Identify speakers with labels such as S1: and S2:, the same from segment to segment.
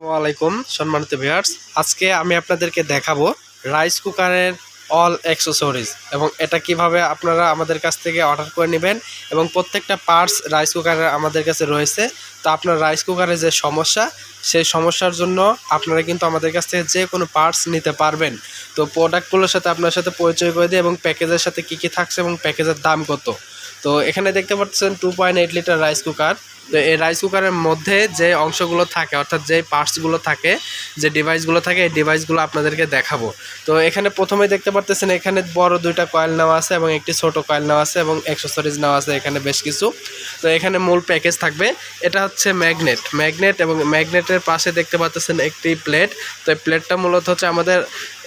S1: আসসালামাইকুম সম্মানিত ভিউয়ার্স আজকে আমি আপনাদেরকে দেখাবো রাইস কুকারের অল অ্যাক্সেসরিজ এবং এটা কীভাবে আপনারা আমাদের কাছ থেকে অর্ডার করে নেবেন এবং প্রত্যেকটা পার্টস রাইস কুকারের আমাদের কাছে রয়েছে। তো আপনার রাইস কুকারের যে সমস্যা, সেই সমস্যার জন্য আপনারা কিন্তু আমাদের কাছ থেকে যে কোনো পার্টস নিতে পারবেন। তো প্রোডাক্টগুলোর সাথে আপনার সাথে পরিচয় করে দিই এবং প্যাকেজের সাথে কি কি থাকছে এবং প্যাকেজের দাম কত। তো এখানে দেখতে পাচ্ছেন two point eight litre rice cooker তো এই রাইস কুকারের মধ্যে যে অংশগুলো থাকে, অর্থাৎ যে পার্টসগুলো থাকে, যে ডিভাইসগুলো থাকে, এই ডিভাইসগুলো আপনাদেরকে দেখাবো। তো এখানে প্রথমে দেখতে পারতেছেন, এখানে বড় দুইটা কয়েল নেওয়া আছে এবং একটি ছোট কয়েল নেওয়া আছে এবং অ্যাক্সেসরিজ নেওয়া আছে এখানে বেশ কিছু। তো এখানে মূল প্যাকেজ থাকবে, এটা হচ্ছে ম্যাগনেট ম্যাগনেট এবং ম্যাগনেটের পাশে দেখতে পাচ্ছেন একটি প্লেট তো এই প্লেটটা মূলত হচ্ছে আমাদের,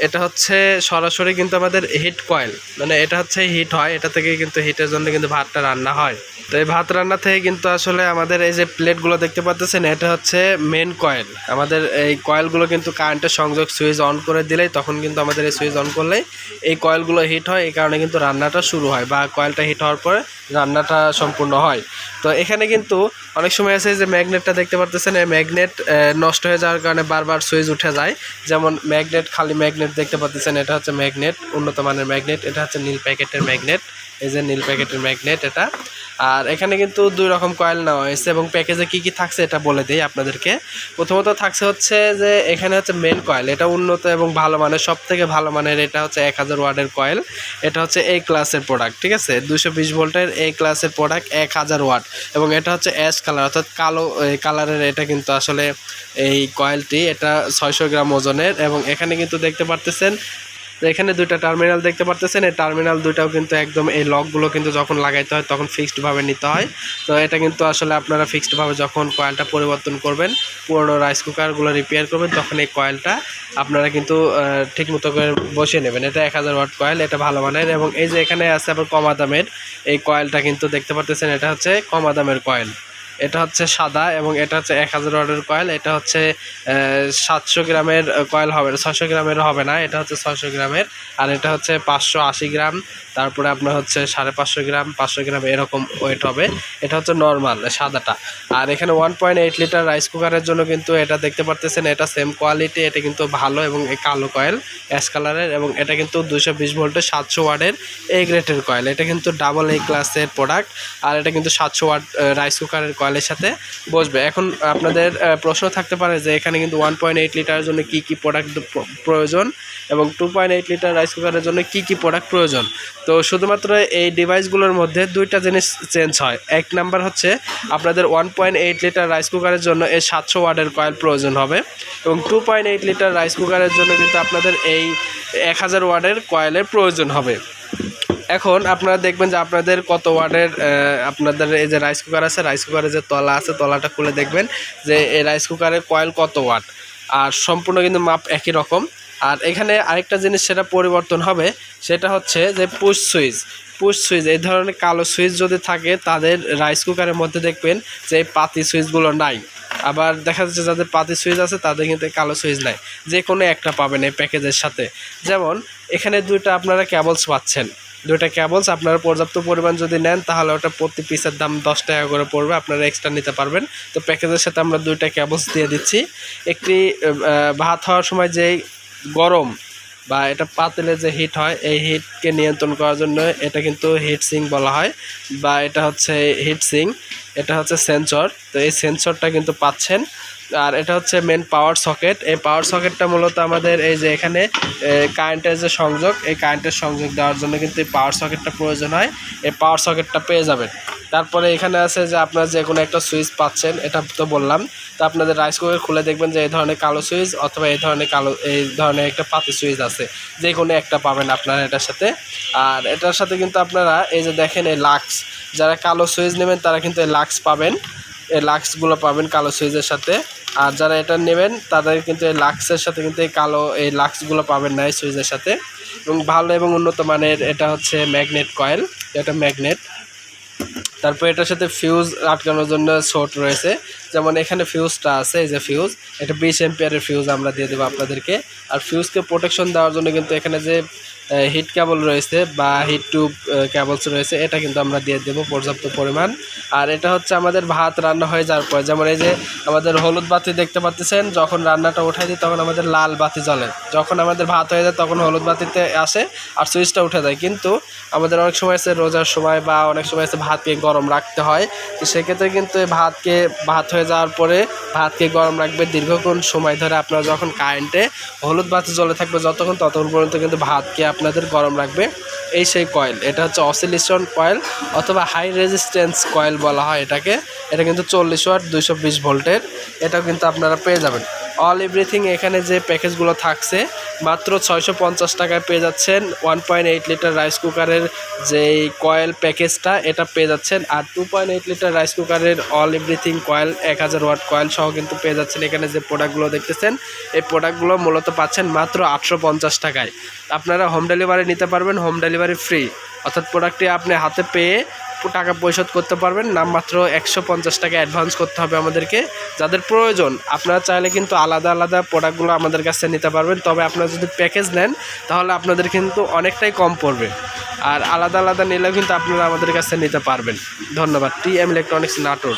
S1: এটা হচ্ছে সরাসরি কিন্তু আমাদের হিট কয়েল মানে এটা হচ্ছে হিট হয়, এটা থেকে কিন্তু হিটের জন্য কিন্তু ভাতটা রান্না হয়। তো এই ভাত রান্না থেকে কিন্তু আসলে আমাদের এই যে প্লেটগুলো দেখতে পাচ্ছেন এটা হচ্ছে মেন কয়েল আমাদের এই কয়েলগুলো কিন্তু কারেন্টের সংযোগ সুইচ অন করে দিলেই তখন কিন্তু আমাদের এই সুইচ অন করলেই এই কয়েলগুলো হিট হয়, এই কারণে কিন্তু রান্নাটা শুরু হয় বা কয়েলটা হিট হওয়ার পরে রান্নাটা সম্পূর্ণ হয়। তো এখানে কিন্তু অনেক সময় আছে যে ম্যাগনেটটা দেখতে পারতেছেন, এই ম্যাগনেট নষ্ট হয়ে যাওয়ার কারণে বারবার সুইচ উঠে যায়। যেমন ম্যাগনেট খালি ম্যাগনেট দেখতে পাচ্ছেন এটা হচ্ছে ম্যাগনেট উন্নত মানের ম্যাগনেট এটা হচ্ছে নীল প্যাকেটের ম্যাগনেট এই যে নীল প্যাকেটের ম্যাগনেট এটা। আর এখানে কিন্তু দুই রকম কয়েল নেওয়া হয়েছে এবং প্যাকেজে কি কি থাকছে এটা বলে দিই আপনাদেরকে। প্রথমত থাকছে হচ্ছে যে এখানে হচ্ছে মেন কয়েল এটা উন্নত এবং ভালো মানের সব থেকে ভালো মানের এটা হচ্ছে এক হাজার ওয়ার্ডের কয়েল এটা হচ্ছে এই ক্লাসের প্রোডাক্ট ঠিক আছে? দুশো বিশ ভোল্টের এই ক্লাসের প্রোডাক্ট এক হাজার ওয়াট। এবং এটা হচ্ছে অ্যাশ কালার অর্থাৎ কালো কালারের এটা কিন্তু আসলে এই কয়েলটি এটা ছয়শো গ্রাম ওজনের। এবং এখানে কিন্তু দেখতে পারতেছেন এখানে দুইটা টার্মিনাল দেখতে পারতেছেন। এই টার্মিনাল দুইটাও কিন্তু একদম এই লকগুলো কিন্তু যখন লাগাইতে হয় তখন ফিক্সডভাবে নিতে হয়। তো এটা কিন্তু আসলে আপনারা ফিক্সডভাবে যখন কয়েলটা পরিবর্তন করবেন, পুরোনো রাইস কুকারগুলো রিপেয়ার করবেন, তখন এই কয়েলটা আপনারা কিন্তু ঠিক মতো করে বসিয়ে নেবেন। এটা এক হাজার ওয়াট কয়েল এটা ভালো মানের এবং এই যে এখানে আছে আবার কমা দামের এই কয়েলটা কিন্তু দেখতে পারতেছেন, এটা হচ্ছে কমা দামের কয়েল এটা হচ্ছে সাদা এবং এটা হচ্ছে এক হাজার ওয়াটের কয়েল। এটা হচ্ছে সাতশো গ্রামের কয়েল হবে ছশো গ্রামের হবে না, এটা হচ্ছে ছশো গ্রামের। আর এটা হচ্ছে পাঁচশো আশি গ্রাম, তারপরে আপনার হচ্ছে সাড়ে পাঁচশো গ্রাম পাঁচশো গ্রাম এরকম ওয়েট হবে। এটা হচ্ছে নর্মাল সাদাটা। আর এখানে one point eight litre rice কুকারের জন্য কিন্তু এটা দেখতে পারতেছেন, এটা সেম কোয়ালিটি এটা কিন্তু ভালো এবং কালো কয়েল অ্যাশ কালারের এবং এটা কিন্তু দুশো বিশ ভোল্টের সাতশো ওয়ার্ডের এ গ্রেটের কয়েল। এটা কিন্তু ডাবল এই ক্লাসের প্রোডাক্ট আর এটা কিন্তু সাতশো ওয়াট রাইস কুকারের কয়েলের সাথে বসবে। এখন আপনাদের প্রশ্ন থাকতে পারে যে এখানে কিন্তু ওয়ান পয়েন্ট এইট লিটারের জন্য কী কী প্রোডাক্ট প্রয়োজন এবং two point eight litre rice কুকারের জন্য কী কী প্রোডাক্ট প্রয়োজন। তো শুধুমাত্র এই ডিভাইসগুলোর মধ্যে দুইটা জিনিস চেঞ্জ হয়। এক নাম্বার হচ্ছে আপনাদের one point eight litre rice কুকারের জন্য এই সাতশো ওয়ার্ডের কয়েল প্রয়োজন হবে এবং two point eight litre rice কুকারের জন্য কিন্তু আপনাদের এই এক হাজার ওয়ার্ডের কয়েলের প্রয়োজন হবে। এখন আপনারা দেখবেন যে আপনাদের কত ওয়ার্ডের আপনাদের এই যে রাইস কুকার আছে রাইস কুকারের যে তলা আছে, তলাটা খুলে দেখবেন যে এই রাইস কুকারের কয়েল কত ওয়াট আর সম্পূর্ণ কিন্তু মাপ একই রকম। আর এখানে আরেকটা জিনিস সেটা পরিবর্তন হবে, সেটা হচ্ছে যে পুশ সুইচ পুশ সুইচ এই ধরনের কালো সুইচ যদি থাকে, তাদের রাইস কুকারের মধ্যে দেখবেন যে পাতি সুইচগুলো নাই। আবার দেখা যাচ্ছে যাদের পাতি সুইচ আছে, তাদের কিন্তু কালো সুইচ নাই। যে কোনো একটা পাবেন এই প্যাকেজের সাথে। যেমন, এখানে দুইটা আপনারা ক্যাবলস পাচ্ছেন। দুইটা ক্যাবলস আপনারা পর্যাপ্ত পরিমাণ যদি নেন, তাহলে ওটা প্রতি পিসের দাম দশ টাকা করে পড়বে, আপনারা এক্সট্রা নিতে পারবেন। তো প্যাকেজের সাথে আমরা দুইটা ক্যাবলস দিয়ে দিচ্ছি। একটি ভাত হওয়ার সময় যেই গরম বা এটা পাতিলে যে হিট হয়, এই হিটকে নিয়ন্ত্রণ করার জন্য এটা কিন্তু হিট সিং বলা হয় বা এটা হচ্ছে হিট সিং এটা হচ্ছে সেন্সর তো এই সেন্সরটা কিন্তু পাচ্ছেন। আর এটা হচ্ছে মেন পাওয়ার সকেট এই পাওয়ার সকেটটা মূলত আমাদের এই যে এখানে কারেন্টের যে সংযোগ, এই কারেন্টের সংযোগ দেওয়ার জন্য কিন্তু এই পাওয়ার সকেটটা প্রয়োজন হয়। এই পাওয়ার সকেটটা পেয়ে যাবেন। তারপরে এখানে আছে যে আপনারা যে কোনো একটা সুইচ পাচ্ছেন, এটা তো বললাম। তো আপনাদের রাইস কুকার খুলে দেখবেন যে এই ধরনের কালো সুইচ অথবা এই ধরনের কালো, এই ধরনের একটা পাতি সুইচ আছে। যে কোনো একটা পাবেন আপনারা এটার সাথে। আর এটার সাথে কিন্তু আপনারা এই যে দেখেন এই লাক্স যারা কালো সুইচ নেবেন, তারা কিন্তু এই লাক্স পাবেন। এই লাক্সগুলো পাবেন কালো সুইচের সাথে। আর যারা এটা নেবেন, তাদের কিন্তু এই লাক্সের সাথে কিন্তু এই কালো, এই লাক্সগুলো পাবেন না এই সুইচের সাথে। এবং ভালো এবং উন্নত মানের এটা হচ্ছে ম্যাগনেট কয়েল এটা ম্যাগনেট তারপর এটার সাথে ফিউজ আটকানোর জন্য শর্ট রয়েছে। যেমন এখানে ফিউজটা আছে, এই যে ফিউজ এটা বিশ এম্পিয়ারের ফিউজ আমরা দিয়ে দেবো আপনাদেরকে। আর ফিউজকে প্রোটেকশন দেওয়ার জন্য কিন্তু এখানে যে হিট কেবল রয়েছে বা হিট টিউব কেবলস রয়েছে, এটা কিন্তু আমরা দিয়ে দেবো পর্যাপ্ত পরিমাণ। আর এটা হচ্ছে আমাদের ভাত রান্না হয়ে যাওয়ার পর, যেমন এই যে আমাদের হলুদ বাতি দেখতে পাচ্ছেন, যখন রান্নাটা উঠাই দিই তখন আমাদের লাল বাতি জ্বলে। যখন আমাদের ভাত হয়ে যায় তখন হলুদ বাতিতে আসে আর সুইচটা উঠে যায়। কিন্তু আমাদের অনেক সময় আছে রোজার সময় বা অনেক সময় আছে ভাতকে গরম রাখতে হয়, তো সেক্ষেত্রে কিন্তু এই ভাতকে, ভাত হয়ে যাওয়ার পরে ভাতকে গরম রাখবে দীর্ঘক্ষণ সময় ধরে। আপনারা যখন কারেন্টে হলুদ বাতি জ্বলে থাকবে যতক্ষণ, ততক্ষণ পর্যন্ত কিন্তু ভাতকে আপনাদের গরম রাখবে এই সেই কয়েল এটা হচ্ছে অসিলেশন কয়েল অথবা হাই রেজিস্ট্যান্স কয়েল বলা হয় এটাকে। এটা কিন্তু চল্লিশ ওয়াট দুইশো বিশ ভোল্টের। এটাও কিন্তু আপনারা পেয়ে যাবেন। অল এভরিথিং এখানে যে প্যাকেজগুলো থাকছে, মাত্র ছয়শো পঞ্চাশ টাকায় পেয়ে যাচ্ছেন one point eight litre rice কুকারের যেই কয়েল প্যাকেজটা এটা পেয়ে যাচ্ছেন। আর two point eight litre rice কুকারের অল এভরিথিং কয়েল এক হাজার ওয়াট কয়েল সহ কিন্তু পেয়ে যাচ্ছেন এখানে যে প্রোডাক্টগুলো দেখতেছেন। এই প্রোডাক্টগুলো মূলত পাচ্ছেন মাত্র আটশো পঞ্চাশ টাকায়। আপনারা হোম ডেলিভারি নিতে পারবেন হোম ডেলিভারি ফ্রি অর্থাৎ প্রোডাক্টটি আপনি হাতে পেয়ে টাকা পরিশোধ করতে পারবেন। নামমাত্র একশো পঞ্চাশ টাকা অ্যাডভান্স করতে হবে আমাদেরকে। যাদের প্রয়োজন, আপনারা চাইলে কিন্তু আলাদা আলাদা প্রোডাক্টগুলো আমাদের কাছে নিতে পারবেন। তবে আপনারা যদি প্যাকেজ নেন, তাহলে আপনাদের কিন্তু অনেকটাই কম পড়বে। আর আলাদা আলাদা নিলেও কিন্তু আপনারা আমাদের কাছে নিতে পারবেন। ধন্যবাদ। T M electronics Natore.